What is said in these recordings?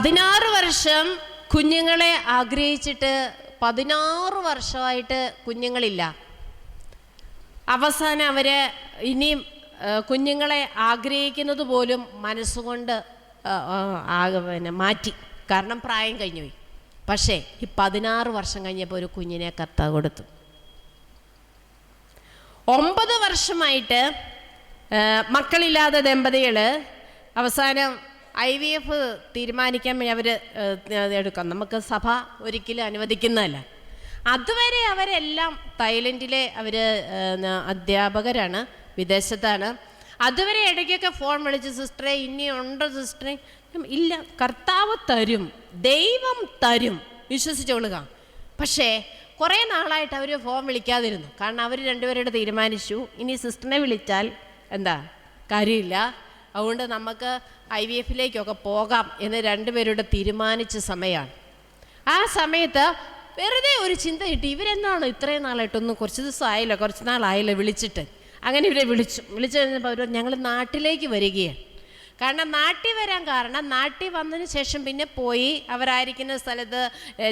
പതിനാറ് വർഷം കുഞ്ഞുങ്ങളെ ആഗ്രഹിച്ചിട്ട് പതിനാറ് വർഷമായിട്ട് കുഞ്ഞുങ്ങളില്ല. അവസാനം അവർ ഇനിയും കുഞ്ഞുങ്ങളെ ആഗ്രഹിക്കുന്നത് പോലും മനസ്സുകൊണ്ട് പിന്നെ മാറ്റി. കാരണം പ്രായം കഴിഞ്ഞു പോയി. പക്ഷേ ഈ പതിനാറ് വർഷം കഴിഞ്ഞപ്പോൾ ഒരു കുഞ്ഞിനെ കത്ത കൊടുത്തു. ഒമ്പത് വർഷമായിട്ട് മക്കളില്ലാത്ത ദമ്പതികൾ അവസാനം ഐ വി എഫ് തീരുമാനിക്കാൻ വേണ്ടി അവർ എടുക്കാം. നമുക്ക് സഭ ഒരിക്കലും അനുവദിക്കുന്നതല്ല. അതുവരെ അവരെല്ലാം തായ്ലൻഡിലെ അവർ അധ്യാപകരാണ് വിദേശത്താണ്. അതുവരെ ഇടയ്ക്കൊക്കെ ഫോൺ വിളിച്ച് സിസ്റ്ററെ ഇനി സിസ്റ്ററെ? ഇല്ല. കർത്താവ് തരും. ദൈവം തരും. വിശ്വസിച്ചോളുക. പക്ഷേ കുറേ നാളായിട്ട് അവർ ഫോൺ വിളിക്കാതിരുന്നു. കാരണം അവർ രണ്ടുപേരോട് തീരുമാനിച്ചു. ഇനി സിസ്റ്ററിനെ വിളിച്ചാൽ എന്താ? കാര്യമില്ല. അതുകൊണ്ട് നമുക്ക് ഐ വി എഫിലേക്കൊക്കെ പോകാം എന്ന് രണ്ടുപേരുടെ തീരുമാനിച്ച സമയമാണ്. ആ സമയത്ത് വെറുതെ ഒരു ചിന്ത കിട്ടി. ഇവരെന്താണ് ഇത്രയും നാളായിട്ടൊന്നും കുറച്ച് ദിവസം ആയില്ല കുറച്ച് നാളായില്ല വിളിച്ചിട്ട്. അങ്ങനെ ഇവരെ വിളിച്ചു. വിളിച്ചു കഴിഞ്ഞപ്പോൾ അവർ ഞങ്ങൾ നാട്ടിലേക്ക് വരികയാണ്. കാരണം നാട്ടിൽ വരാൻ കാരണം നാട്ടിൽ വന്നതിന് ശേഷം പിന്നെ പോയി അവരായിരിക്കുന്ന സ്ഥലത്ത്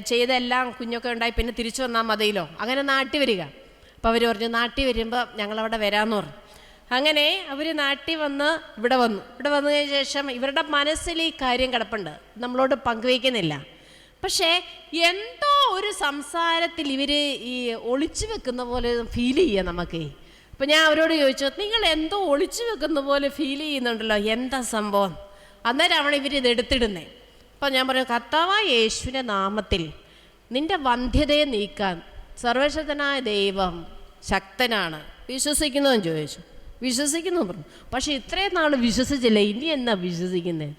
ചെയ്തെല്ലാം കുഞ്ഞൊക്കെ ഉണ്ടായി പിന്നെ തിരിച്ചു വന്നാൽ മതിയല്ലോ. അങ്ങനെ നാട്ടിൽ വരിക. അപ്പോൾ അവർ പറഞ്ഞു നാട്ടിൽ വരുമ്പോൾ ഞങ്ങളവിടെ വരാമെന്ന് പറഞ്ഞു. അങ്ങനെ അവർ നാട്ടിൽ വന്ന് ഇവിടെ വന്നു. ഇവിടെ വന്നതിന് ശേഷം ഇവരുടെ മനസ്സിൽ ഈ കാര്യം കിടപ്പുണ്ട്. നമ്മളോട് പങ്കുവയ്ക്കുന്നില്ല. പക്ഷേ എന്തോ ഒരു സംസാരത്തിൽ ഇവർ ഈ ഒളിച്ചു വെക്കുന്ന പോലെ ഫീൽ ചെയ്യുക നമുക്ക്. അപ്പം ഞാൻ അവരോട് ചോദിച്ചു നിങ്ങൾ എന്തോ ഒളിച്ചു വെക്കുന്ന പോലെ ഫീൽ ചെയ്യുന്നുണ്ടല്ലോ? എന്താ സംഭവം? അന്നേരമാണ് ഇത് എടുത്തിടുന്നത് അപ്പം ഞാൻ പറഞ്ഞു കർത്താവ യേശുവിന്റെ നാമത്തിൽ നിന്റെ വന്ധ്യതയെ നീക്കാൻ സർവശക്തനായ ദൈവം ശക്തനാണ്. വിശ്വസിക്കുന്നതെന്ന് ചോദിച്ചു. വിശ്വസിക്കുന്നു പറഞ്ഞു പക്ഷെ ഇത്രയും നാൾ വിശ്വസിച്ചില്ല? ഇനി എന്നാ വിശ്വസിക്കുന്നത്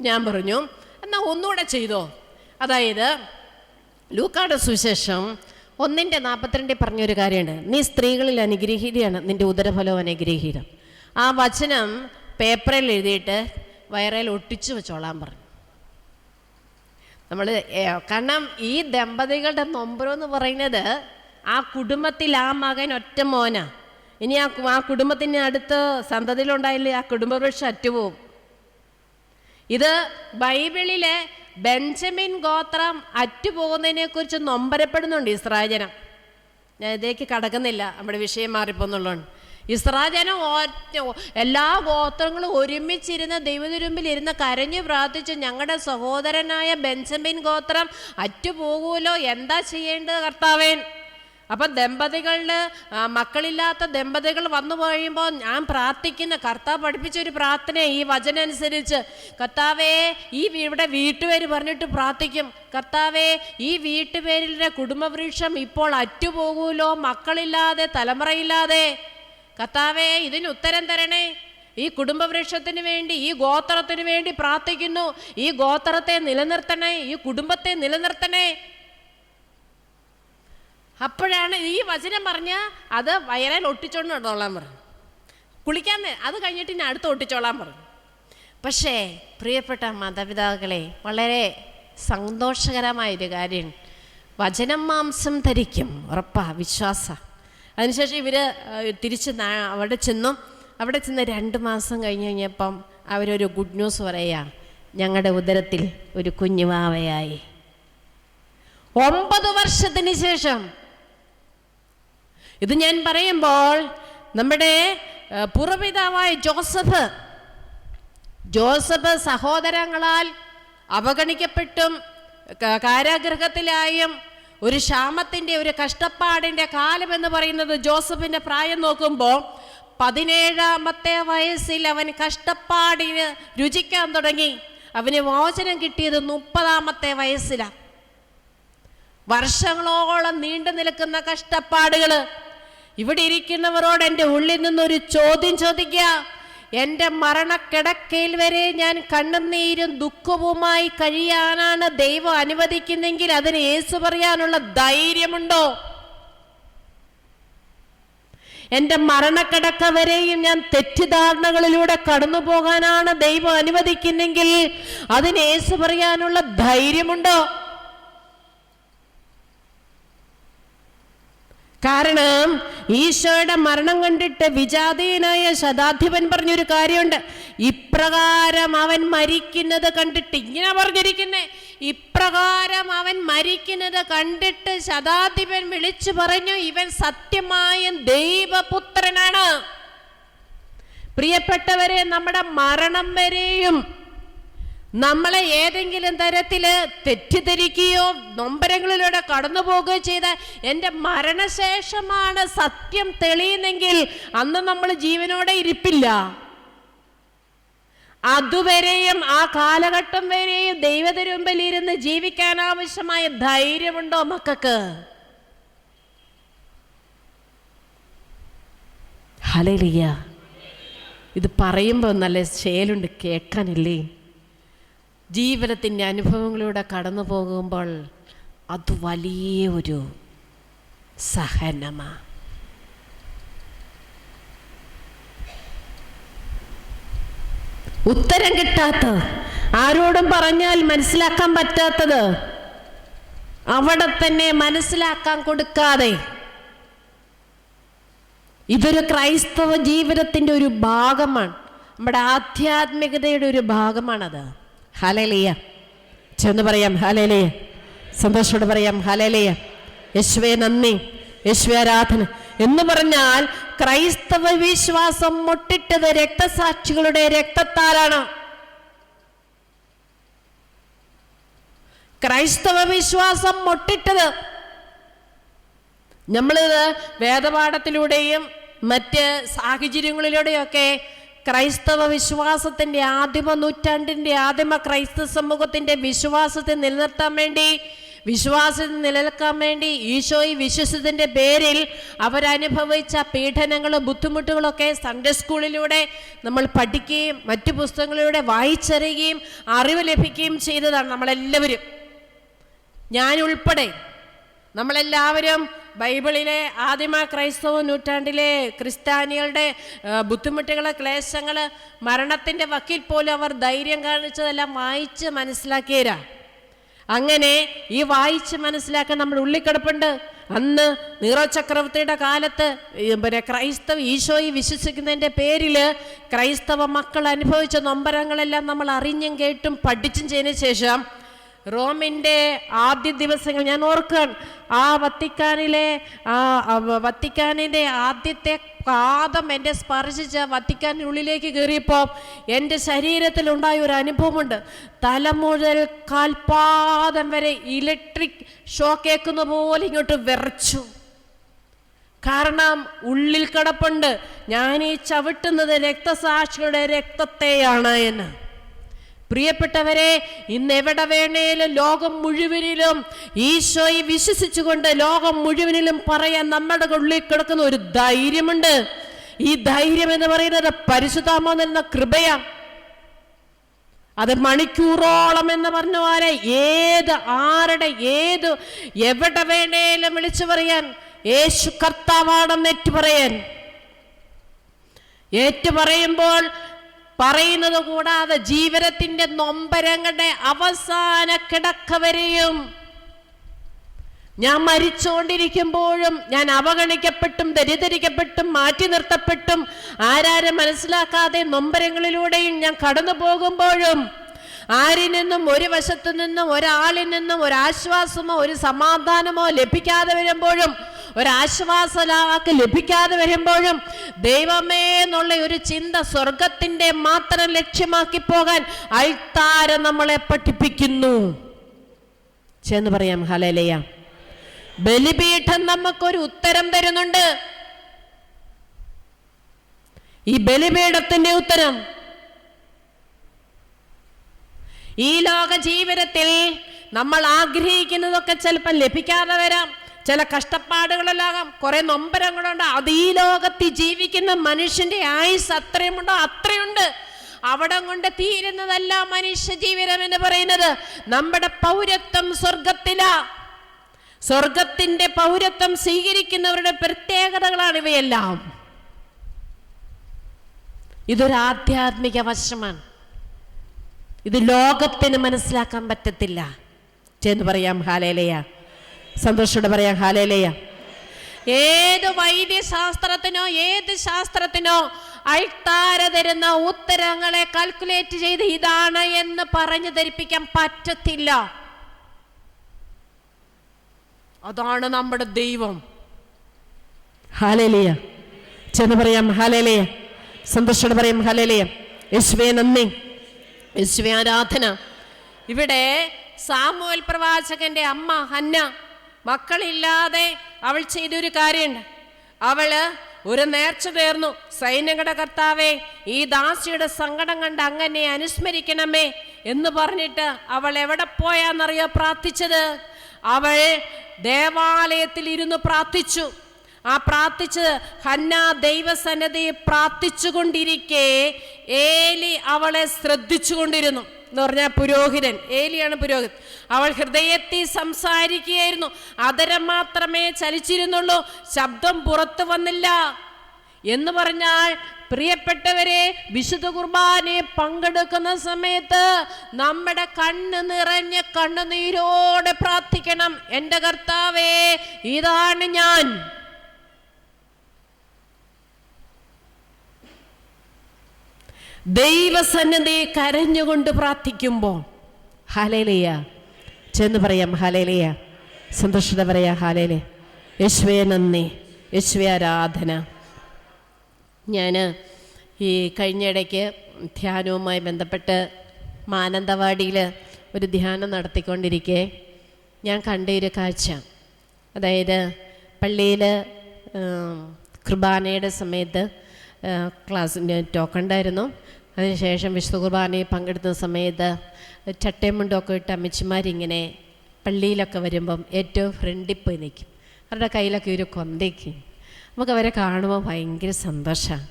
ഞാൻ പറഞ്ഞു എന്നാ ഒന്നുകൂടെ ചെയ്തോ? അതായത് ലൂക്കാട് സുശേഷം ഒന്നിന്റെ നാൽപ്പത്തിരണ്ടിൽ പറഞ്ഞൊരു കാര്യമുണ്ട്. നീ സ്ത്രീകളിൽ അനുഗ്രഹീതയാണ്. നിന്റെ ഉദരഫലവും അനുഗ്രഹീതം. ആ വചനം പേപ്പറിൽ എഴുതിയിട്ട് വയറയിൽ ഒട്ടിച്ചു വെച്ചോളാൻ പറഞ്ഞു. നമ്മൾ കാരണം ഈ ദമ്പതികളുടെ നൊമ്പരം എന്ന് പറയുന്നത് ആ കുടുംബത്തിൽ ആ മകൻ ഒറ്റ മോനാ. ഇനി ആ ആ കുടുംബത്തിന് അടുത്ത് സന്തതിയിലുണ്ടായില്ലേ ആ കുടുംബവൃക്ഷം അറ്റുപോകും. ഇത് ബൈബിളിലെ ബെഞ്ചമിൻ ഗോത്രം അറ്റുപോകുന്നതിനെ കുറിച്ച് നൊമ്പരപ്പെടുന്നുണ്ട് ഇസ്രാജനം ഞാൻ ഇതിലേക്ക് കടക്കുന്നില്ല നമ്മുടെ വിഷയം മാറിപ്പോന്നുള്ളതാണ് ഇസ്രാജനം എല്ലാ ഗോത്രങ്ങളും ഒരുമിച്ചിരുന്ന് ദൈവതിരുമ്പിൽ ഇരുന്ന് കരഞ്ഞു പ്രാർത്ഥിച്ചു ഞങ്ങളുടെ സഹോദരനായ ബെഞ്ചമിൻ ഗോത്രം അറ്റുപോകുമല്ലോ എന്താ ചെയ്യേണ്ടത് കർത്താവേൻ അപ്പം ദമ്പതികളിൽ മക്കളില്ലാത്ത ദമ്പതികൾ വന്നു കഴിയുമ്പോൾ ഞാൻ പ്രാർത്ഥിക്കുന്ന കർത്താവ് പഠിപ്പിച്ച ഒരു പ്രാർത്ഥന ഈ വചന അനുസരിച്ച് കർത്താവേ ഈ ഇവിടെ വീട്ടുപേര് പറഞ്ഞിട്ട് പ്രാർത്ഥിക്കും. കർത്താവേ ഈ വീട്ടുപേരിലെ കുടുംബവൃക്ഷം ഇപ്പോൾ അറ്റുപോകൂലോ മക്കളില്ലാതെ തലമുറയില്ലാതെ. കർത്താവേ ഇതിന് ഉത്തരം തരണേ. ഈ കുടുംബവൃക്ഷത്തിന് വേണ്ടി ഈ ഗോത്രത്തിന് വേണ്ടി പ്രാർത്ഥിക്കുന്നു. ഈ ഗോത്രത്തെ നിലനിർത്തണേ. ഈ കുടുംബത്തെ നിലനിർത്തണേ. അപ്പോഴാണ് ഈ വചനം പറഞ്ഞ അത് വയറിൽ ഒട്ടിച്ചോണ്ട് നടന്നോളാൻ പറഞ്ഞു. കുളിക്കാൻ അത് കഴിഞ്ഞിട്ട് ഇനി അടുത്ത് ഒട്ടിച്ചോളാൻ പറഞ്ഞു. പക്ഷേ പ്രിയപ്പെട്ട മാതാപിതാക്കളെ വളരെ സന്തോഷകരമായൊരു കാര്യം. വചനം മാംസം ധരിക്കും ഉറപ്പാ വിശ്വാസ. അതിനുശേഷം ഇവർ തിരിച്ച് അവിടെ ചെന്നു. അവിടെ ചെന്ന് രണ്ട് മാസം കഴിഞ്ഞ് കഴിഞ്ഞപ്പം അവരൊരു ഗുഡ് ന്യൂസ് പറയുക ഞങ്ങളുടെ ഉദരത്തിൽ ഒരു കുഞ്ഞുവാവയായി ഒമ്പത് വർഷത്തിന് ശേഷം ഇത് ഞാൻ പറയുമ്പോൾ നമ്മുടെ പുറപിതാവായ ജോസഫ് ജോസഫ് സഹോദരങ്ങളാൽ അവഗണിക്കപ്പെട്ടും കാരാഗ്രഹത്തിലായും ഒരു ക്ഷാമത്തിന്റെ ഒരു കഷ്ടപ്പാടിന്റെ കാലം എന്ന് പറയുന്നത് ജോസഫിന്റെ പ്രായം നോക്കുമ്പോൾ പതിനേഴാമത്തെ വയസ്സിൽ അവൻ കഷ്ടപ്പാടിന് രുചിക്കാൻ തുടങ്ങി. അവന് മോചനം കിട്ടിയത് മുപ്പതാമത്തെ വയസ്സിലാണ് വർഷങ്ങളോളം നീണ്ടു നിൽക്കുന്ന കഷ്ടപ്പാടുകൾ ഇവിടെ ഇരിക്കുന്നവരോട് എന്റെ ഉള്ളിൽ നിന്നൊരു ചോദ്യം ചോദിക്കുക. എന്റെ മരണക്കിടക്കയിൽ വരെ ഞാൻ കണ്ണുനീരും ദുഃഖവുമായി കഴിയാനാണ് ദൈവം അനുവദിക്കുന്നെങ്കിൽ അതിന് യേസു പറയാനുള്ള ധൈര്യമുണ്ടോ? എന്റെ മരണക്കിടക്ക വരെയും ഞാൻ തെറ്റിദ്ധാരണകളിലൂടെ കടന്നു പോകാനാണ് ദൈവം അനുവദിക്കുന്നെങ്കിൽ അതിന് യേസു പറയാനുള്ള ധൈര്യമുണ്ടോ? കാരണം ഈശോയുടെ മരണം കണ്ടിട്ട് വിജാതീയനായ ശതാധിപൻ പറഞ്ഞൊരു കാര്യമുണ്ട്. ഇപ്ര ഇപ്രകാരം അവൻ മരിക്കുന്നത് കണ്ടിട്ട് ഇങ്ങനെ പറഞ്ഞിരിക്കുന്നേ ഇപ്രകാരം അവൻ മരിക്കുന്നത് കണ്ടിട്ട് ശതാധിപൻ വിളിച്ചു പറഞ്ഞു ഇവൻ സത്യമായ ദൈവപുത്രനാണ്. പ്രിയപ്പെട്ടവരെ നമ്മുടെ മരണം വരെയും നമ്മളെ ഏതെങ്കിലും തരത്തിൽ തെറ്റിദ്ധരിക്കുകയോ നൊമ്പരങ്ങളിലൂടെ കടന്നു പോകുകയോ ചെയ്ത എന്റെ മരണശേഷമാണ് സത്യം തെളിയുന്നെങ്കിൽ അന്ന് നമ്മൾ ജീവനോടെ ഇരിപ്പില്ല. അതുവരെയും ആ കാലഘട്ടം വരെയും ദൈവതരുമ്പിൽ ഇരുന്ന് ജീവിക്കാൻ ആവശ്യമായ ധൈര്യമുണ്ടോ മക്കൾക്ക്? ഹലലിയ ഇത് പറയുമ്പോൾ നല്ല ശേലുണ്ട് കേൾക്കാനില്ലേ? ജീവിതത്തിന്റെ അനുഭവങ്ങളിലൂടെ കടന്നു പോകുമ്പോൾ അത് വലിയ ഒരു സഹനമാണ് ഉത്തരം കിട്ടാത്ത ആരോടും പറഞ്ഞാൽ മനസ്സിലാക്കാൻ പറ്റാത്തത് അവിടെ തന്നെ മനസ്സിലാക്കാൻ കൊടുക്കാതെ ഇതൊരു ക്രൈസ്തവ ജീവിതത്തിന്റെ ഒരു ഭാഗമാണ്. നമ്മുടെ ആധ്യാത്മികതയുടെ ഒരു ഭാഗമാണത്. ഹലലിയ. ചെന്ന് പറയാം ഹലലിയ. സന്തോഷത്തോടെ പറയാം ഹലലിയ. യശ്വേ നന്ദി. യശ്വേ ആരാധന. എന്ന് പറഞ്ഞാൽ ക്രൈസ്തവ വിശ്വാസം മുട്ടിട്ടത് രക്തസാക്ഷികളുടെ രക്തത്താലാണ്. ക്രൈസ്തവ വിശ്വാസം മുട്ടിട്ടത് നമ്മളിത് വേദപാഠത്തിലൂടെയും മറ്റ് സാഹചര്യങ്ങളിലൂടെയൊക്കെ ക്രൈസ്തവ വിശ്വാസത്തിന്റെ ആദിമ നൂറ്റാണ്ടിന്റെ ആദിമ ക്രൈസ്തവ സമൂഹത്തിന്റെ വിശ്വാസത്തെ നിലനിർത്താൻ വേണ്ടി വിശ്വാസത്തിൽ നിലനിൽക്കാൻ വേണ്ടി ഈശോയി വിശ്വസത്തിന്റെ പേരിൽ അവരനുഭവിച്ച പീഡനങ്ങളും ബുദ്ധിമുട്ടുകളൊക്കെ സൺഡേ സ്കൂളിലൂടെ നമ്മൾ പഠിക്കുകയും മറ്റു പുസ്തകങ്ങളിലൂടെ വായിച്ചറിയുകയും അറിവ് ലഭിക്കുകയും ചെയ്തതാണ് നമ്മളെല്ലാവരും. ഞാൻ ഉൾപ്പെടെ നമ്മളെല്ലാവരും ബൈബിളിലെ ആദിമ ക്രൈസ്തവ നൂറ്റാണ്ടിലെ ക്രിസ്ത്യാനികളുടെ ബുദ്ധിമുട്ടുകൾ ക്ലേശങ്ങൾ മരണത്തിന്റെ വക്കിൽ പോലും അവർ ധൈര്യം കാണിച്ചതെല്ലാം വായിച്ച് മനസ്സിലാക്കിയരാ അങ്ങനെ ഈ വായിച്ച് മനസ്സിലാക്കാൻ നമ്മുടെ ഉള്ളിക്കിടപ്പുണ്ട്. അന്ന് നീറോ ചക്രവർത്തിയുടെ കാലത്ത് പിന്നെ ക്രൈസ്തവ ഈശോയി വിശ്വസിക്കുന്നതിന്റെ പേരിൽ ക്രൈസ്തവ മക്കൾ അനുഭവിച്ച നൊമ്പരങ്ങളെല്ലാം നമ്മൾ അറിഞ്ഞും കേട്ടും പഠിച്ചും ചെയ്തതിന് ശേഷം റോമിന്റെ ആദ്യ ദിവസങ്ങൾ ഞാൻ ഓർക്കാൻ ആ വത്തിക്കാനിലെ ആ വത്തിക്കാനിന്റെ ആദ്യത്തെ പാദം എന്റെ സ്പർശിച്ച വത്തിക്കാനുള്ളിലേക്ക് കയറിയപ്പോൾ എന്റെ ശരീരത്തിൽ ഉണ്ടായ ഒരു അനുഭവമുണ്ട്. തല മുതൽ കാൽപാദം വരെ ഇലക്ട്രിക് ഷോക്ക് ഏക്കുന്ന പോലെ ഇങ്ങോട്ട് വിറച്ചു. കാരണം ഉള്ളിൽ കിടപ്പുണ്ട്. ഞാൻ ഈ ചവിട്ടുന്നത് രക്തസാക്ഷികളുടെ രക്തത്തെയാണ് എന്ന്. പ്രിയപ്പെട്ടവരെ ഇന്ന് എവിടെ വേണേലും ലോകം മുഴുവനിലും ഈശോയെ വിശ്വസിച്ചുകൊണ്ട് ലോകം മുഴുവനിലും പറയാൻ നമ്മുടെ ഉള്ളിൽ കിടക്കുന്ന ഒരു ധൈര്യമുണ്ട്. ഈ ധൈര്യം എന്ന് പറയുന്നത് പരിശുദ്ധാമ എന്ന കൃപയാണ് അത് മണിക്കൂറോളം എന്ന് പറഞ്ഞ പോലെ ഏത് ആരുടെ ഏത് എവിടെ വേണേലും വിളിച്ചു പറയാൻ യേശു കർത്താവാണെന്ന് ഏറ്റു പറയാൻ ഏറ്റു പറയുമ്പോൾ പറയുന്നത് കൂടാതെ ജീവിതത്തിന്റെ നൊമ്പരങ്ങളുടെ അവസാന കിടക്ക വരെയും ഞാൻ മരിച്ചുകൊണ്ടിരിക്കുമ്പോഴും ഞാൻ അവഗണിക്കപ്പെട്ടും ദരിദ്രിക്കപ്പെട്ടും മാറ്റി നിർത്തപ്പെട്ടും ആരാരും മനസ്സിലാക്കാതെ നൊമ്പരങ്ങളിലൂടെയും ഞാൻ കടന്നു പോകുമ്പോഴും ആരിൽ നിന്നും ഒരു വശത്തു നിന്നും ഒരാളിൽ നിന്നും ഒരാശ്വാസമോ ഒരു സമാധാനമോ ലഭിക്കാതെ വരുമ്പോഴും ഒരാശ്വാസലാക്ക് ലഭിക്കാതെ വരുമ്പോഴും ദൈവമേ എന്നുള്ള ഒരു ചിന്ത സ്വർഗത്തിന്റെ മാത്രം ലക്ഷ്യമാക്കി പോകാൻ അൾത്താര നമ്മളെ പഠിപ്പിക്കുന്നു. ചെന്ന് പറയാം ഹലലയ ബലിപീഠം നമുക്കൊരു ഉത്തരം തരുന്നുണ്ട്. ഈ ബലിപീഠത്തിന്റെ ഉത്തരം ഈ ലോക ജീവിതത്തിൽ നമ്മൾ ആഗ്രഹിക്കുന്നതൊക്കെ ചിലപ്പോൾ ലഭിക്കാതെ വരാം. ചില കഷ്ടപ്പാടുകളെല്ലാം കുറെ നൊമ്പരങ്ങളുണ്ട്. അത് ഈ ലോകത്തിൽ ജീവിക്കുന്ന മനുഷ്യന്റെ ആയുസ് അത്രയുമുണ്ടോ? അത്രയുണ്ട്. അവിടം കൊണ്ട് തീരുന്നതല്ല മനുഷ്യ ജീവിതം എന്ന് പറയുന്നത്. നമ്മുടെ പൗരത്വം സ്വർഗത്തിലാ സ്വർഗത്തിന്റെ പൗരത്വം സ്വീകരിക്കുന്നവരുടെ പ്രത്യേകതകളാണ് ഇവയെല്ലാം. ഇതൊരു ആധ്യാത്മിക വശമാണ്. ഇത് ലോകത്തിന് മനസ്സിലാക്കാൻ പറ്റത്തില്ല. ചെന്ന് പറയാം ഹാലേലയ. സന്തോഷത്തോടെ പറയാം ഹാലേലയ. ഏത് വൈദ്യശാസ്ത്രത്തിനോ ഏത് ശാസ്ത്രത്തിനോ അൾത്താര തരുന്ന ഉത്തരങ്ങളെ കാൽക്കുലേറ്റ് ചെയ്ത് ഇതാണ് എന്ന് പറഞ്ഞു ധരിപ്പിക്കാൻ പറ്റത്തില്ല. അതാണ് നമ്മുടെ ദൈവം. ഹാലേലിയ. ചെന്ന് പറയാം ഹാലേലിയ. സന്തോഷത്തോടെ പറയാം ഹാലേലിയ. യേശുവേ നന്ദി. യേശുവേ ആരാധന. ഇവിടെ സാമുവൽ പ്രവാചകന്റെ അമ്മ ഹന്ന മക്കളില്ലാതെ അവൾ ചെയ്തൊരു കാര്യമുണ്ട്. അവൾ ഒരു നേർച്ച നേർന്നു സൈന്യങ്ങളുടെ കർത്താവേ ഈ ദാസിയുടെ സങ്കടം കണ്ട് അങ്ങനെ അനുസ്മരിക്കണമേ എന്ന് പറഞ്ഞിട്ട് അവൾ എവിടെ പോയാന്നറിയോ പ്രാർത്ഥിച്ചത്? അവൾ ദേവാലയത്തിൽ ഇരുന്ന് പ്രാർത്ഥിച്ചു. ആ പ്രാർത്ഥിച്ച് ഹന്ന ദൈവസന്നദ്ധയെ പ്രാർത്ഥിച്ചുകൊണ്ടിരിക്കെ ഏലി അവളെ ശ്രദ്ധിച്ചുകൊണ്ടിരുന്നു. എന്ന് പറഞ്ഞാൽ പുരോഹിതൻ ഏലിയാണ് പുരോഹിതൻ. അവൾ ഹൃദയത്തിൽ സംസാരിക്കുകയായിരുന്നു. അതരം മാത്രമേ ചലിച്ചിരുന്നുള്ളൂ. ശബ്ദം പുറത്തു വന്നില്ല. എന്ന് പറഞ്ഞാൽ പ്രിയപ്പെട്ടവരെ വിശുദ്ധ കുർബാനയെ പങ്കെടുക്കുന്ന സമയത്ത് നമ്മുടെ കണ്ണ് നിറഞ്ഞ കണ്ണുനീരോടെ പ്രാർത്ഥിക്കണം. എന്റെ കർത്താവേ ഇതാണ് ഞാൻ. ദൈവസന്നദ്ധയെ കരഞ്ഞുകൊണ്ട് പ്രാർത്ഥിക്കുമ്പോൾ ഹാലേലിയ. ചെന്ന് പറയാം ഹാലേലിയ. സന്തോഷത പറയാ ഹാലേലേ യേശുവേ നന്ദി. യേശുവേ ആരാധന. ഞാൻ ഈ കഴിഞ്ഞിടയ്ക്ക് ധ്യാനവുമായി ബന്ധപ്പെട്ട് മാനന്തവാടിയിൽ ഒരു ധ്യാനം നടത്തിക്കൊണ്ടിരിക്കെ. ഞാൻ കണ്ട ഒരു കാഴ്ച. അതായത് പള്ളിയിൽ കുർബാനയുടെ സമയത്ത് ക്ലാസ് ടോക്കൺ ഉണ്ടായിരുന്നു. അതിനുശേഷം വിശുദ്ധ കുർബാനയിൽ പങ്കെടുത്ത സമയത്ത് ചട്ടയും മുണ്ടൊക്കെ ഇട്ട് അമ്മച്ചിമാരിങ്ങനെ പള്ളിയിലൊക്കെ വരുമ്പം ഏറ്റവും ഫ്രണ്ടിൽ പോയി നിൽക്കും. അവരുടെ കയ്യിലൊക്കെ ഒരു കൊന്തയ്ക്കും. നമുക്ക് അവരെ കാണുമ്പോൾ ഭയങ്കര സന്തോഷമാണ്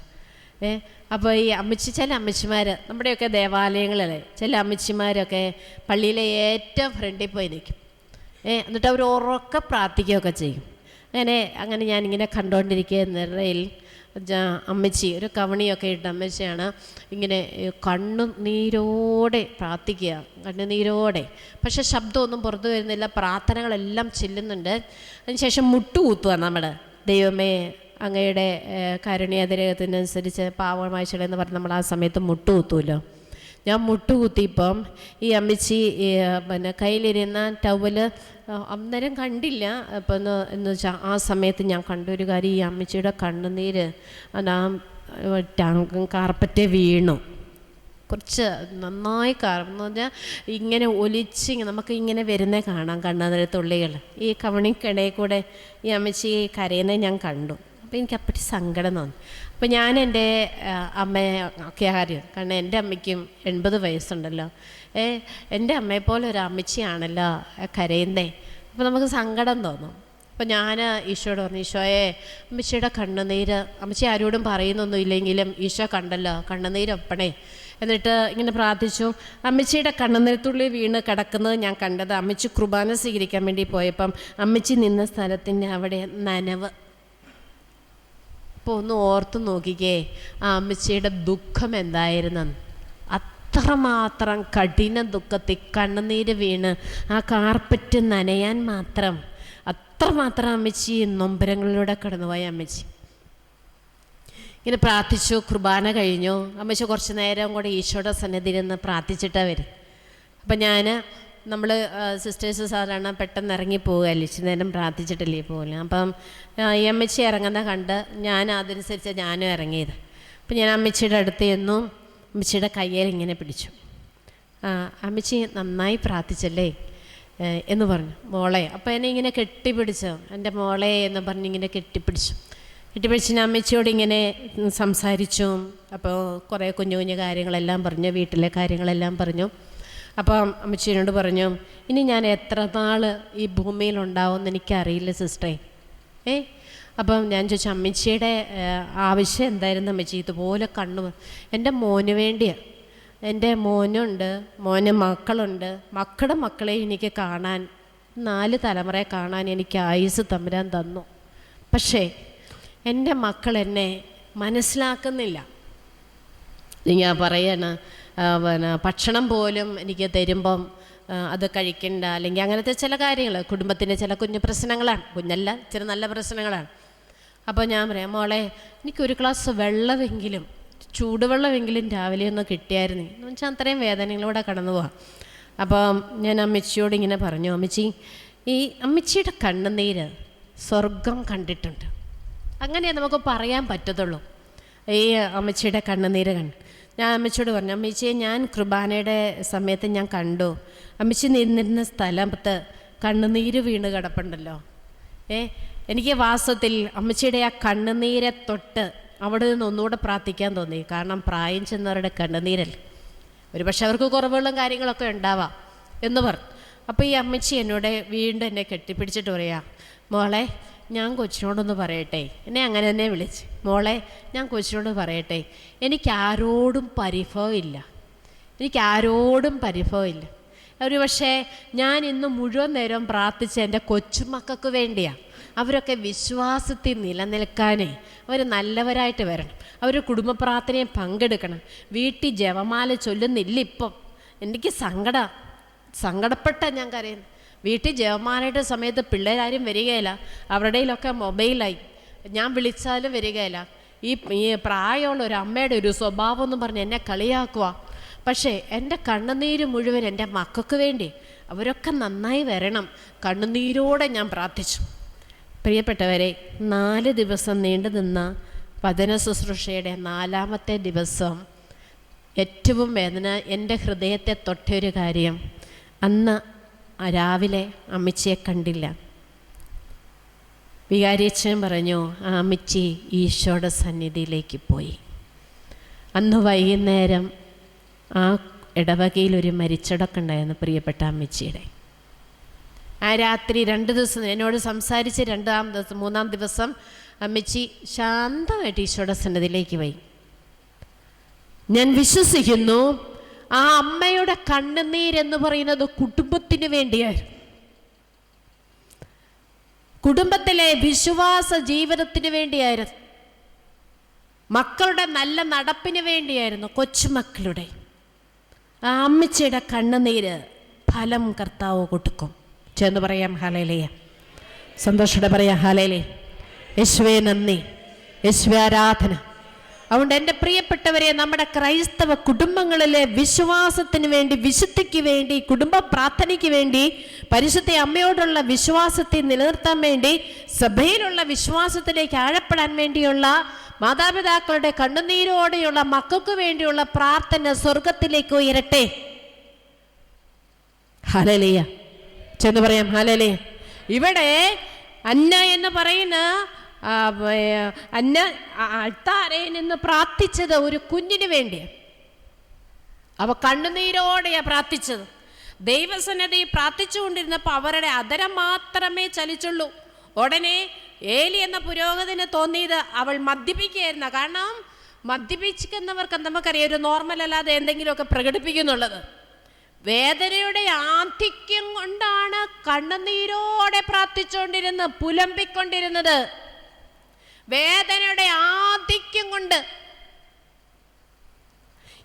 ഏ അപ്പോൾ ഈ അമ്മച്ചി ചില അമ്മച്ചിമാർ നമ്മുടെയൊക്കെ ദേവാലയങ്ങളല്ലേ ചില അമ്മച്ചിമാരൊക്കെ പള്ളിയിലെ ഏറ്റവും ഫ്രണ്ടിൽ പോയി നിൽക്കും. ഏ എന്നിട്ട് അവർ ഉറക്കെ പ്രാർത്ഥിക്കുകയൊക്കെ ചെയ്യും. അങ്ങനെ അങ്ങനെ ഞാനിങ്ങനെ കണ്ടുകൊണ്ടിരിക്കുക നിറയിൽ അമ്മച്ചി ഒരു കവണിയൊക്കെ ഇട്ട അമ്മച്ചിയാണ് ഇങ്ങനെ കണ്ണുനീരോടെ പ്രാർത്ഥിക്കുക കണ്ണുനീരോടെ പക്ഷെ ശബ്ദമൊന്നും പുറത്തു വരുന്നില്ല പ്രാർത്ഥനകളെല്ലാം ചെല്ലുന്നുണ്ട്. അതിനുശേഷം മുട്ടുകൂത്തുക നമ്മൾ ദൈവമേ അങ്ങയുടെ കാരുണ്യാതിരകത്തിനനുസരിച്ച് പാവമാഴ്ചകൾ എന്ന് പറഞ്ഞ് നമ്മൾ ആ സമയത്ത് മുട്ടുകുത്തുമല്ലോ ഞാൻ മുട്ടുകുത്തിയപ്പം ഈ അമ്മച്ചി പിന്നെ കയ്യിലിരുന്ന ടവൽ അന്നേരം കണ്ടില്ല. അപ്പം എന്ന് എന്ന് വെച്ചാൽ ആ സമയത്ത് ഞാൻ കണ്ടൊരു കാര്യം ഈ അമ്മച്ചിയുടെ കണ്ണുനീര് ആ ടാങ്കും കാർപ്പറ്റെ വീണു. കുറച്ച് നന്നായി കാരണം എന്ന് പറഞ്ഞാൽ ഇങ്ങനെ ഒലിച്ച് നമുക്ക് ഇങ്ങനെ വരുന്നേ കാണാം കണ്ണുനീര് തുള്ളികൾ ഈ കവണിക്കിടയിൽ കൂടെ ഈ അമ്മച്ചി കരയുന്നത് ഞാൻ കണ്ടു. അപ്പോൾ എനിക്ക് അപ്പം സങ്കടം തോന്നി. അപ്പോൾ ഞാൻ എന്റെ അമ്മയെ ഒക്കെ കാര്യം കാരണം എന്റെ അമ്മയ്ക്കും എൺപത് വയസ്സുണ്ടല്ലോ. ഏ എന്റെ അമ്മയെപ്പോലെ ഒരു അമ്മച്ചിയാണല്ലോ കരയുന്നേ. അപ്പോൾ നമുക്ക് സങ്കടം തോന്നും. അപ്പോൾ ഞാൻ ഈശോയോട് പറഞ്ഞു ഈശോയെ അമ്മച്ചിയുടെ കണ്ണുനീര് അമ്മച്ചി ആരോടും പറയുന്നൊന്നും ഇല്ലെങ്കിലും ഈശോ കണ്ടല്ലോ കണ്ണുനീര് ഒപ്പണേ. എന്നിട്ട് ഇങ്ങനെ പ്രാർത്ഥിച്ചു അമ്മച്ചിയുടെ കണ്ണുനീരത്തുള്ളിൽ വീണ് കിടക്കുന്നത് ഞാൻ കണ്ടത്. അമ്മച്ചി കുർബാന സ്വീകരിക്കാൻ വേണ്ടി പോയപ്പം അമ്മച്ചി നിന്ന സ്ഥലത്തിന്റെ അവിടെ നനവ് അപ്പോൾ ഒന്ന് ഓർത്ത് നോക്കിക്കേ. ആ അമ്മച്ചിയുടെ ദുഃഖം എന്തായിരുന്നു അത്രമാത്രം കഠിന ദുഃഖത്തിൽ കണ്ണുനീര് വീണ് ആ കാർപ്പറ്റ് നനയാൻ മാത്രം. അത്രമാത്രം അമ്മച്ചി നൊമ്പരങ്ങളിലൂടെ കടന്നുപോയ അമ്മച്ചി. ഇങ്ങനെ പ്രാർത്ഥിച്ചു കുർബാന കഴിഞ്ഞു. അമ്മച്ചി കുറച്ച് നേരം കൂടെ ഈശോയുടെ സന്നിധിയിൽ നിന്ന് പ്രാർത്ഥിച്ചിട്ടാണ് വരും അപ്പം ഞാൻ നമ്മൾ സിസ്റ്റേഴ്സ് സാധാരണ പെട്ടെന്ന് ഇറങ്ങി പോവുകയല്ലേ ഇച്ചിരി നേരം പ്രാർത്ഥിച്ചിട്ടില്ലേ പോകില്ല അപ്പം ഈ അമ്മച്ചി ഇറങ്ങുന്ന കണ്ട് ഞാൻ അതനുസരിച്ച് ഞാനും ഇറങ്ങിയത്. അപ്പം ഞാൻ അമ്മച്ചിയുടെ അടുത്ത് ചെന്നു. അമ്മച്ചിയുടെ കയ്യിൽ ഇങ്ങനെ പിടിച്ചു. അമ്മച്ചി നന്നായി പ്രാർത്ഥിച്ചല്ലേ? എന്ന് പറഞ്ഞു. മോളെ അപ്പോൾ എന്നെ ഇങ്ങനെ കെട്ടിപ്പിടിച്ചു. എന്റെ മോളെ എന്ന് പറഞ്ഞ് ഇങ്ങനെ കെട്ടിപ്പിടിച്ചു. കെട്ടിപ്പിടിച്ച് ഞാൻ അമ്മച്ചിയോട് ഇങ്ങനെ സംസാരിച്ചു. അപ്പോൾ കുറേ കുഞ്ഞു കുഞ്ഞു കാര്യങ്ങളെല്ലാം പറഞ്ഞു. വീട്ടിലെ കാര്യങ്ങളെല്ലാം പറഞ്ഞു. അപ്പം അമ്മച്ചിയോട് പറഞ്ഞു ഇനി ഞാൻ എത്ര നാൾ ഈ ഭൂമിയിൽ ഉണ്ടാവുമെന്ന് എനിക്കറിയില്ല സിസ്റ്റേ ഏ? അപ്പം ഞാൻ ചോദിച്ചു അമ്മച്ചിയുടെ ആവശ്യം എന്തായിരുന്നു അമ്മച്ചി? ഇതുപോലെ കണ്ണു എന്റെ മോന് വേണ്ടിയാണ് എന്റെ മോനുണ്ട് മോന് മക്കളുണ്ട്. മക്കളുടെ മക്കളെ എനിക്ക് കാണാൻ നാല് തലമുറയെ കാണാൻ എനിക്ക് ആയുസ് തമ്പുരാൻ തന്നു. പക്ഷേ എന്റെ മക്കൾ എന്നെ മനസ്സിലാക്കുന്നില്ല. ഞാൻ പറയാണ് പിന്നെ ഭക്ഷണം പോലും എനിക്ക് തരുമ്പം അത് കഴിക്കണ്ട. അല്ലെങ്കിൽ അങ്ങനത്തെ ചില കാര്യങ്ങൾ കുടുംബത്തിന്റെ ചില കുഞ്ഞു പ്രശ്നങ്ങളാണ്. കുഞ്ഞല്ല ചില നല്ല പ്രശ്നങ്ങളാണ്. അപ്പോൾ ഞാൻ പറയാം മോളെ എനിക്കൊരു ഗ്ലാസ് വെള്ളമെങ്കിലും ചൂടുവെള്ളമെങ്കിലും രാവിലെ ഒന്ന് കിട്ടിയായിരുന്നു. എന്ന് വെച്ചാൽ അത്രയും വേദനകളോടെ കടന്നു പോവാം. അപ്പോൾ ഞാൻ അമ്മച്ചിയോട് ഇങ്ങനെ പറഞ്ഞു അമ്മച്ചി ഈ അമ്മച്ചിയുടെ കണ്ണുനീര് സ്വർഗം കണ്ടിട്ടുണ്ട്. അങ്ങനെ നമുക്ക് പറയാൻ പറ്റത്തുള്ളൂ. ഈ അമ്മച്ചിയുടെ കണ്ണുനീര് കണ്ട്. ഞാൻ അമ്മച്ചിയോട് പറഞ്ഞു അമ്മച്ചിയെ ഞാൻ കുർബാനയുടെ സമയത്ത് ഞാൻ കണ്ടു. അമ്മച്ചി നിന്നിരുന്ന സ്ഥലത്ത് കണ്ണുനീര് വീണ് കിടപ്പുണ്ടല്ലോ. ഏ എനിക്ക് വാസ്തവത്തിൽ അമ്മച്ചിയുടെ ആ കണ്ണുനീരെ തൊട്ട് അവിടെ നിന്ന് ഒന്നുകൂടെ പ്രാർത്ഥിക്കാൻ തോന്നി. കാരണം പ്രായം ചെന്നവരുടെ കണ്ണുനീരല്ലേ ഒരു പക്ഷെ അവർക്ക് കുറവുകളും കാര്യങ്ങളൊക്കെ ഉണ്ടാവാം. എന്ന് പറഞ്ഞു. അപ്പോൾ ഈ അമ്മച്ചി എന്നോട് വീണ്ടും എന്നെ കെട്ടിപ്പിടിച്ചിട്ട് പറയാ മോളെ ഞാൻ കൊച്ചിനോടൊന്ന് പറയട്ടെ. എന്നെ അങ്ങനെ തന്നെ വിളിച്ച്. മോളെ ഞാൻ കൊച്ചിനോട് പറയട്ടെ. എനിക്ക് ആരോടും പരിഭവമില്ല. എനിക്ക് ആരോടും പരിഭവമില്ല. ഒരു പക്ഷേ ഞാൻ ഇന്ന് മുഴുവൻ നേരം പ്രാർത്ഥിച്ച എന്റെ കൊച്ചുമക്കൾക്ക് വേണ്ടിയാണ് അവരൊക്കെ വിശ്വാസത്തിൽ നിലനിൽക്കാനേ അവർ നല്ലവരായിട്ട് വരണം. അവർ കുടുംബ പ്രാർത്ഥനയെ പങ്കെടുക്കണം. വീട്ടിൽ ജപമാല ചൊല്ലുന്നില്ല ഇപ്പം എനിക്ക് സങ്കട. സങ്കടപ്പെട്ട ഞാൻ കരയുന്നു. വീട്ടിൽ ജപമാലയുടെ സമയത്ത് പിള്ളേരാരും വരികയില്ല. അവരുടെയിലൊക്കെ മൊബൈലായി. ഞാൻ വിളിച്ചാലും വരികയില്ല. ഈ ഈ പ്രായമുള്ള ഒരു അമ്മയുടെ ഒരു സ്വഭാവം എന്ന് പറഞ്ഞ് എന്നെ കളിയാക്കുക. പക്ഷേ എന്റെ കണ്ണുനീര് മുഴുവൻ എന്റെ മക്കൾക്ക് വേണ്ടി അവരൊക്കെ നന്നായി വരണം. കണ്ണുനീരോടെ ഞാൻ പ്രാർത്ഥിച്ചു. പ്രിയപ്പെട്ടവരെ നാല് ദിവസം നീണ്ടു നിന്ന വചന ശുശ്രൂഷയുടെ നാലാമത്തെ ദിവസം ഏറ്റവും വേദന എന്റെ ഹൃദയത്തെ തൊട്ടൊരു കാര്യം. അന്ന് രാവിലെ അമ്മച്ചിയെ കണ്ടില്ല. വികാരിയച്ഛൻ പറഞ്ഞു ആ അമ്മച്ചി ഈശോയുടെ സന്നിധിയിലേക്ക് പോയി. അന്ന് വൈകുന്നേരം ആ ഇടവകയിൽ ഒരു മരിച്ചടക്കുണ്ടായിരുന്നു പ്രിയപ്പെട്ട അമ്മച്ചിയുടെ. ആ രാത്രി രണ്ട് ദിവസം എന്നോട് സംസാരിച്ച് രണ്ടാം ദിവസം മൂന്നാം ദിവസം അമ്മച്ചി ശാന്തമായിട്ട് ഈശോയുടെ സന്നിധിയിലേക്ക് പോയി. ഞാൻ വിശ്വസിക്കുന്നു ആ അമ്മയുടെ കണ്ണുനീരെന്ന് പറയുന്നത് കുടുംബത്തിന് വേണ്ടിയായിരുന്നു. കുടുംബത്തിലെ വിശ്വാസ ജീവിതത്തിന് വേണ്ടിയായിരുന്നു. മക്കളുടെ നല്ല നടപ്പിന് വേണ്ടിയായിരുന്നു കൊച്ചുമക്കളുടെ. ആ അമ്മച്ചിയുടെ കണ്ണുനീര് ഫലം കർത്താവ് കൊടുക്കും. ചെന്ന് പറയാം ഹലേലയ. സന്തോഷത്തോടെ പറയാം ഹലേലേ യേശുവേ നന്ദി. യേശുവേ ആരാധന. അതുകൊണ്ട് എന്റെ പ്രിയപ്പെട്ടവരെ നമ്മുടെ ക്രൈസ്തവ കുടുംബങ്ങളിലെ വിശ്വാസത്തിന് വേണ്ടി വിശുദ്ധിക്ക് വേണ്ടി കുടുംബ പ്രാർത്ഥനയ്ക്ക് വേണ്ടി പരിശുദ്ധ അമ്മയോടുള്ള വിശ്വാസത്തെ നിലനിർത്താൻ വേണ്ടി സഭയിലുള്ള വിശ്വാസത്തിലേക്ക് ആഴപ്പെടാൻ വേണ്ടിയുള്ള മാതാപിതാക്കളുടെ കണ്ണുനീരോടെയുള്ള മക്കൾക്ക് വേണ്ടിയുള്ള പ്രാർത്ഥന സ്വർഗത്തിലേക്ക് ഉയരട്ടെ. ഹലലിയ ചെന്ന് പറയാം ഹലലിയ ഇവിടെ അന്ന എന്ന് പറയുന്ന അന്ന അൾത്താരയിൽ നിന്ന് പ്രാർത്ഥിച്ചത് ഒരു കുഞ്ഞിന് വേണ്ടി അവ കണ്ണുനീരോടെയാ പ്രാർത്ഥിച്ചത്. ദൈവസന്നതി പ്രാർത്ഥിച്ചുകൊണ്ടിരുന്നപ്പോൾ അവരുടെ അതരം മാത്രമേ ചലിച്ചുള്ളൂ. ഉടനെ ഏലി എന്ന പുരോഗതിന് തോന്നിയത് അവൾ മദ്യപിക്കുകയായിരുന്നു. കാരണം മദ്യപിക്കുന്നവർക്ക് നമുക്കറിയാം ഒരു നോർമൽ അല്ലാതെ എന്തെങ്കിലുമൊക്കെ പ്രകടിപ്പിക്കുന്നുള്ളത്. വേദനയുടെ ആധിക്യം കൊണ്ടാണ് കണ്ണുനീരോടെ പ്രാർത്ഥിച്ചുകൊണ്ടിരുന്ന് പുലമ്പിക്കൊണ്ടിരുന്നത്. വേദനയുടെ ആധിക്യം കൊണ്ട്.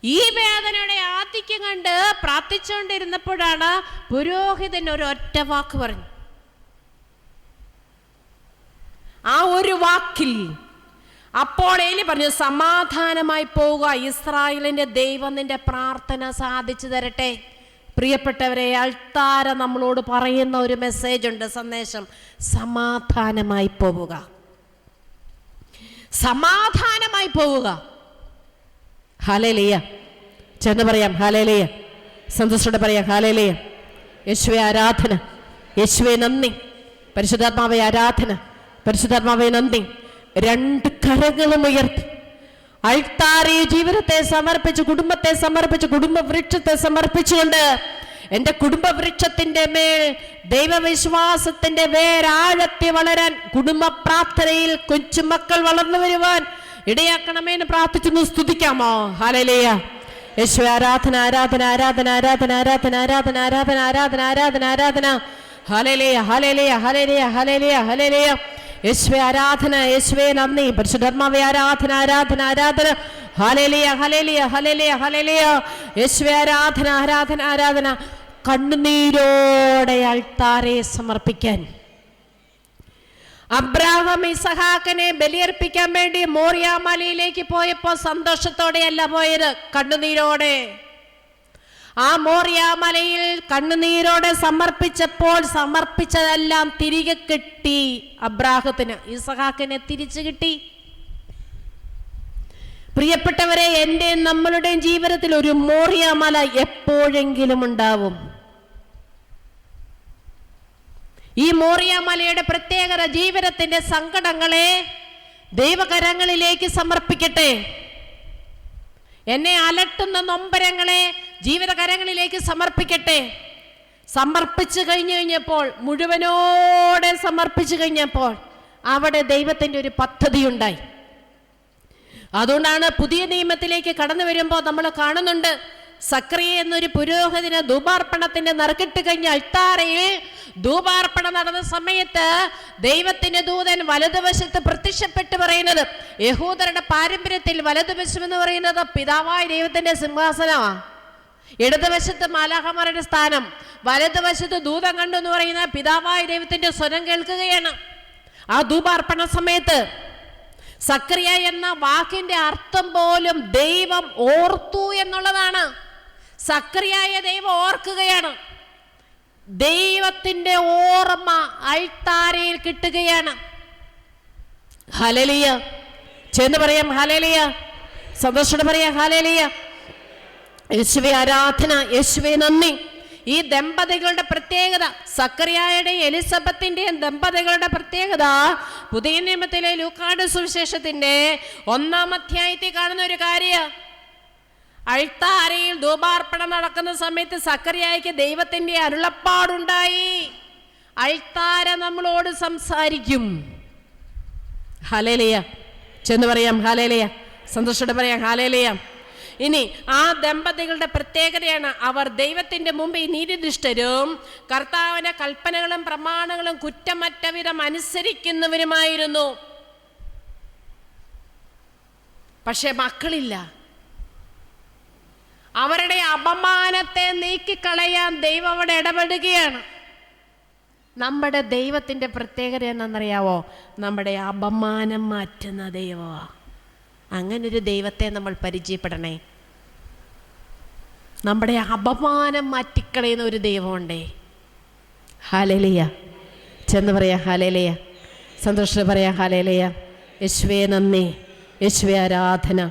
ഈ വേദനയുടെ ആധിക്യം കണ്ട് പ്രാർത്ഥിച്ചുകൊണ്ടിരുന്നപ്പോഴാണ് പുരോഹിതൻ ഒരു ഒറ്റ വാക്ക് പറഞ്ഞു. ആ ഒരു വാക്കിൽ അപ്പോൾ എലി പറഞ്ഞു സമാധാനമായി പോവുക. ഇസ്രായേലിന്റെ ദൈവം നിന്റെ പ്രാർത്ഥന സാധിച്ചു തരട്ടെ. പ്രിയപ്പെട്ടവരെ അൾത്താര നമ്മളോട് പറയുന്ന ഒരു മെസ്സേജ് ഉണ്ട് സന്ദേശം. സമാധാനമായി പോവുക. സമാധാനമായി പോവുക. ഹാലേലിയ. ചെന്ന് പറയാം ഹാലേലിയ. സന്തോഷത്തോടെ പറയാം ഹാലേലിയ. യേശുവെ ആരാധന. യേശുവെ നന്ദി. പരിശുദ്ധാത്മാവെ ആരാധന. പരിശുദ്ധാത്മാവെ നന്ദി. രണ്ട് കരങ്ങളും ഉയർത്തി. അൾത്താറി ജീവിതത്തെ സമർപ്പിച്ച് കുടുംബത്തെ സമർപ്പിച്ച് കുടുംബ വൃക്ഷത്തെ സമർപ്പിച്ചുകൊണ്ട് എന്റെ കുടുംബവൃക്ഷത്തിന്റെ മേൽ ദൈവവിശ്വാസത്തിന്റെ വേരാഴത്തി വളരാൻ കുടുംബ പ്രാർത്ഥനയിൽ കൊച്ചുമക്കൾ വളർന്നു വരുവാൻ ഇടയാക്കണമെന്ന് പ്രാർത്ഥിക്കുന്നു സ്തുതിക്കാമോ? ഹാലലേയ യേശു ആരാധന ആരാധന ആരാധന ആരാധന ആരാധന ആരാധന ആരാധന ആരാധന ആരാധന ആരാധന. ഹലലേയ ഹലലേയ ഹലലേയ ഹലലേയ ഹലലേയ യേശുവെ ആരാധന യേശുവെ നന്ദി. പരിശുദ്ധാത്മാവെ ആരാധന ആരാധന ആരാധന. ഹലേലിയ ഹലേലിയ ഹലേലിയ ഹലേലിയ യേശുവെ ആരാധന ആരാധന ആരാധന. കണ്ണുനീരോടെ അൾത്താരെ സമർപ്പിക്കാൻ. അബ്രാഹം ഇസഹാക്കിനെ ബലിയർപ്പിക്കാൻ വേണ്ടി മോറിയാമലയിലേക്ക് പോയപ്പോൾ സന്തോഷത്തോടെയല്ല പോയത്. കണ്ണുനീരോടെ. ആ മോറിയാമലയിൽ കണ്ണുനീരോടെ സമർപ്പിച്ചപ്പോൾ സമർപ്പിച്ചതെല്ലാം തിരികെ കിട്ടി അബ്രാഹത്തിന് ഇസഹാക്കിനെ തിരിച്ചു കിട്ടി. പ്രിയപ്പെട്ടവരെ എന്റെ നമ്മളുടെയും ജീവിതത്തിൽ ഒരു മോറിയാമല എപ്പോഴെങ്കിലും ഉണ്ടാവും. ഈ മോറിയാമലയുടെ പ്രത്യേകത ജീവിതത്തിന്റെ സങ്കടങ്ങളെ ദൈവകരങ്ങളിലേക്ക് സമർപ്പിക്കട്ടെ. എന്നെ അലട്ടുന്ന നൊമ്പരങ്ങളെ ജീവിതകരങ്ങളിലേക്ക് സമർപ്പിക്കട്ടെ. സമർപ്പിച്ചു കഴിഞ്ഞു കഴിഞ്ഞപ്പോൾ മുഴുവനോടെ സമർപ്പിച്ചു കഴിഞ്ഞപ്പോൾ അവിടെ ദൈവത്തിന്റെ ഒരു പദ്ധതി ഉണ്ടായി അതുകൊണ്ടാണ് പുതിയ നിയമത്തിലേക്ക് കടന്നു വരുമ്പോൾ നമ്മൾ കാണുന്നുണ്ട് സക്രിയ എന്നൊരു പുരോഹിതന് ധൂപാർപ്പണത്തിന്റെ നറുക്കിട്ട് കഴിഞ്ഞ അൾത്താരയിൽ ധൂപാർപ്പണം നടന്ന സമയത്ത് ദൈവത്തിന്റെ ദൂതൻ വലതുവശത്ത് പ്രത്യക്ഷപ്പെട്ട് പറയുന്നത് യഹൂദരുടെ പാരമ്പര്യത്തിൽ വലതുവശം എന്ന് പറയുന്നത് പിതാവായ ദൈവത്തിന്റെ സിംഹാസനമാണ് ഇടതുവശത്ത് മാലാഹമാരുടെ സ്ഥാനം വലതുവശത്ത് ദൂതം കണ്ടു എന്ന് പറയുന്ന പിതാവായ ദൈവത്തിന്റെ സ്വരം കേൾക്കുകയാണ്. ആ ധൂപാർപ്പണ സമയത്ത് സക്രിയ എന്ന വാക്കിന്റെ അർത്ഥം പോലും ദൈവം ഓർത്തു എന്നുള്ളതാണ്. സക്രിയായ ദൈവം ഓർക്കുകയാണ്. ദൈവത്തിന്റെ ഓർമ്മ അൾത്താരയിൽ കിട്ടുകയാണ്. ഹലലിയ ചെന്ന് പറയാം ഹലലിയ സന്തോഷത്തോടെ പറയാം ഹലലിയ യേശുവെ ആരാധന യേശുവെ നന്ദി. ഈ ദമ്പതികളുടെ പ്രത്യേകത സക്കറിയായുടെയും എലിസബത്തിന്റെയും ദമ്പതികളുടെ പ്രത്യേകത പുതിയ നിയമത്തിലെ ലൂക്കാട് സുവിശേഷത്തിന്റെ ഒന്നാം അധ്യായത്തിൽ കാണുന്ന ഒരു കാര്യ അഴ്ത്താരയിൽ ധൂപാർപ്പണം നടക്കുന്ന സമയത്ത് സക്കറിയായിക്ക് ദൈവത്തിന്റെ അരുളപ്പാടുണ്ടായി. അഴ്ത്താര നമ്മളോട് സംസാരിക്കും. ഹലേലയ ചെന്ന് പറയാം ഹലേലയ സന്തോഷത്തോടെ പറയാം ഹലേലയ ഇനി ആ ദമ്പതികളുടെ പ്രത്യേകതയാണ് അവർ ദൈവത്തിന്റെ മുമ്പിൽ നീതിദുഷ്ടരും കർത്താവിന്റെ കൽപ്പനകളും പ്രമാണങ്ങളും കുറ്റമറ്റ വിധം അനുസരിക്കുന്നവരുമായിരുന്നു. പക്ഷെ മക്കളില്ല. അവരുടെ അപമാനത്തെ നീക്കിക്കളയാൻ ദൈവം അവിടെ ഇടപെടുകയാണ്. നമ്മുടെ ദൈവത്തിന്റെ പ്രത്യേകത എന്നറിയാവോ നമ്മുടെ അപമാനം മാറ്റുന്ന ദൈവമാണ് അങ്ങനൊരു ദൈവത്തെ നമ്മൾ പരിചയപ്പെടണേ. നമ്മുടെ അപമാനം മാറ്റിക്കളയുന്ന ഒരു ദൈവമുണ്ടേ. ഹാലേലിയ. ചെന്ന് പറയാ ഹാലേലിയ. സന്തോഷം പറയാ ഹാലേലിയ. യശ്വേ നന്ദി. യശ്വേ ആരാധന.